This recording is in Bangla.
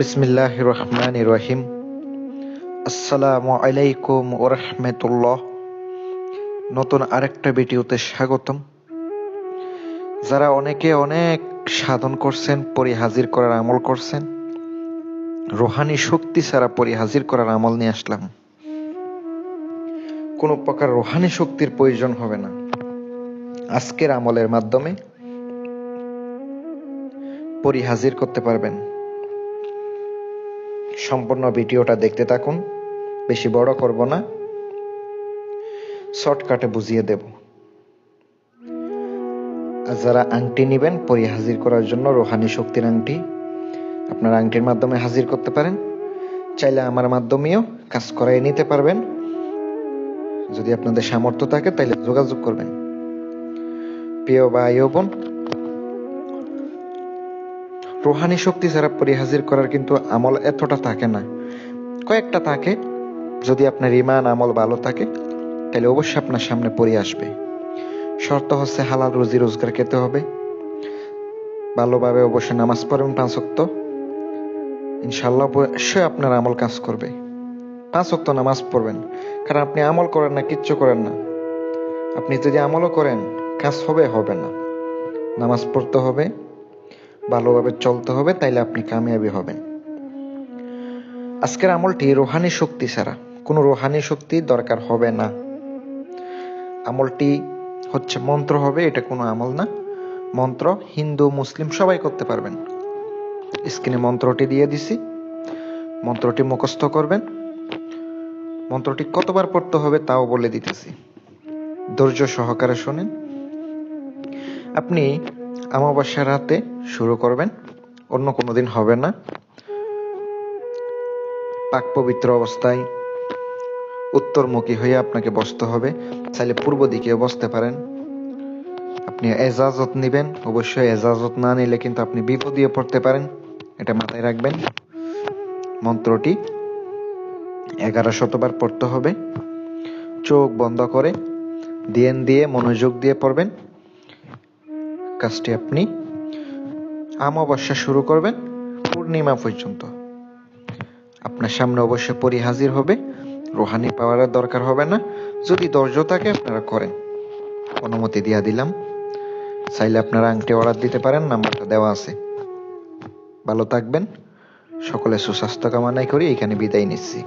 বিসমিল্লাহ রহমান রহিম আসসালামু আলাইকুম ওরহমতুল্লাহ নতুন আরেকটা ভিডিওতে স্বাগতম। যারা অনেকে অনেক সাধন করছেন পরি হাজির করার আমল করছেন, রোহানি শক্তি ছাড়া পরি হাজির করার আমল নিয়ে আসলাম। কোনো প্রকার রোহানি শক্তির প্রয়োজন হবে না। আজকের আমলের মাধ্যমে পরি হাজির করতে পারবেন। সম্পূর্ণ ভিডিওটা দেখতে থাকুন। বেশি বড় করব না। শর্টকাটে বুঝিয়ে দেব। আর যারা আংটি নেবেন, পরি হাজির করার জন্য রোহানি শক্তির আংটি আপনার আংটির মাধ্যমে হাজির করতে পারেন। চাইলে আমার মাধ্যমেও কাজ করাই নিতে পারবেন। যদি আপনাদের সামর্থ্য থাকে তাহলে যোগাযোগ করবেন। প্রিয় ভাই বোন রোহানি শক্তি ছাড়া পরিহাজির করার কিন্তু আমল এতটা থাকে না। কয়েকটা থাকে, যদি আপনার ইমান আমল ভালো থাকে, তাহলে অবশ্যই আপনার সামনে পড়ে আসবে। শর্ত হচ্ছে হালাল রুজি রোজগার খেতে হবে। ভালোভাবে অবশ্যই নামাজ পড়বেন পাঁচ অক্ত ইনশাল্লাহ অবশ্যই আপনার আমল কাজ করবে। পাঁচ অক্ত নামাজ পড়বেন, কারণ আপনি আমল করেন না, কিচ্ছু করেন না। আপনি যদি আমলও করেন, কাজ হবে হবে না। নামাজ পড়তে হবে। ভালোভাবে চলতে হবে, তাইলে আপনি কামিয়াবি হবেন। আজকের আমলটি রোহানি শক্তি ছাড়া কোনো রোহানি শক্তি দরকার হবে না। আমলটি হচ্ছে মন্ত্র হবে, এটা কোনো আমল না। মন্ত্র হিন্দু, মুসলিম সবাই করতে পারবেন। স্ক্রিনে মন্ত্রটি দিয়ে দিছি। মন্ত্রটি মুখস্থ করবেন। মন্ত্রটি কতবার পড়তে হবে তাও বলে দিতেছি। ধৈর্য সহকারে শোনেন। আপনি অমাবস্যার রাতে শুরু করবেন, অন্য কোনো দিন হবে না। পাক পবিত্র অবস্থায় উত্তরমুখী হয়ে আপনাকে বসতে হবে, চাইলে পূর্ব দিকে বসতে পারেন। আপনি এজাজত নেবেন, অবশ্যই এজাজত না নিলে কিন্তু আপনি বিপদীয় পড়তে পারেন, এটা মাথায় রাখবেন। মন্ত্রটি এগারো শতবার পড়তে হবে। চোখ বন্ধ করে দিয়েন দিয়ে, মনোযোগ দিয়ে পড়বেন। কাজটি আপনি অমাবস্যা শুরু করবেন, পূর্ণিমা পর্যন্ত। আপনার সামনে অবশ্যই পরি হাজির হবে, রোহানি পাওয়ারের দরকার হবে না। যদি ধৈর্য থাকে, আপনারা করেন। অনুমতি দিয়া দিলাম। চাইলে আপনারা আংটি অর্ডার দিতে পারেন, নাম্বারটা দেওয়া আছে। ভালো থাকবেন। সকলে সুস্বাস্থ্য কামনাই করি, এখানে বিদায় নিচ্ছি।